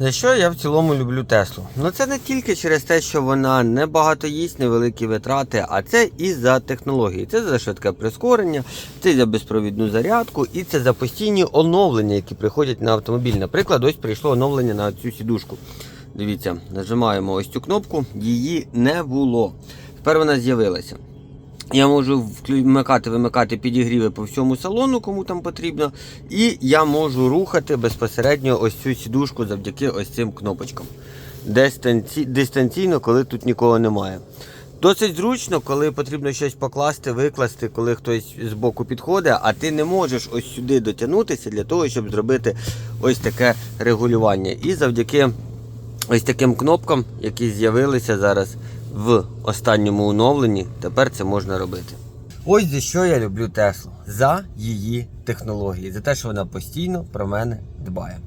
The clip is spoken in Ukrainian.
За що я в цілому люблю Теслу? Ну це не тільки через те, що вона не багато їсть, невеликі витрати, а це і за технології. Це за швидке прискорення, це за безпровідну зарядку, і це за постійні оновлення, які приходять на автомобіль. Наприклад, ось прийшло оновлення на цю сідушку. Дивіться, нажимаємо ось цю кнопку, її не було. Тепер вона з'явилася. Я можу вмикати, вимикати підігріви по всьому салону, кому там потрібно. І я можу рухати безпосередньо ось цю сідушку завдяки ось цим кнопочкам. Дистанці... Дистанційно, коли тут нікого немає. Досить зручно, коли потрібно щось покласти, викласти, коли хтось з боку підходить, а ти не можеш ось сюди дотягнутися для того, щоб зробити ось таке регулювання. І завдяки ось таким кнопкам, які з'явилися зараз в останньому оновленні, тепер це можна робити. Ось за що я люблю Теслу. За її технології, за те, що вона постійно про мене дбає.